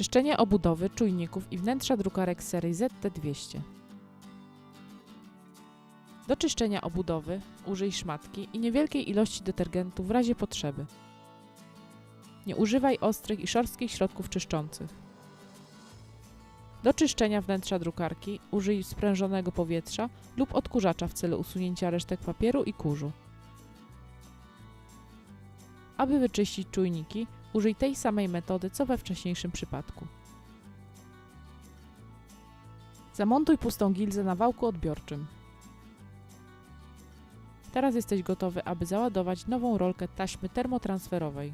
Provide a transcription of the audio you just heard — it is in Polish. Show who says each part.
Speaker 1: Czyszczenie obudowy, czujników i wnętrza drukarek serii ZT200. Do czyszczenia obudowy użyj szmatki i niewielkiej ilości detergentu w razie potrzeby. Nie używaj ostrych i szorstkich środków czyszczących. Do czyszczenia wnętrza drukarki użyj sprężonego powietrza lub odkurzacza w celu usunięcia resztek papieru i kurzu. Aby wyczyścić czujniki, użyj tej samej metody co we wcześniejszym przypadku. Zamontuj pustą gilzę na wałku odbiorczym. Teraz jesteś gotowy, aby załadować nową rolkę taśmy termotransferowej.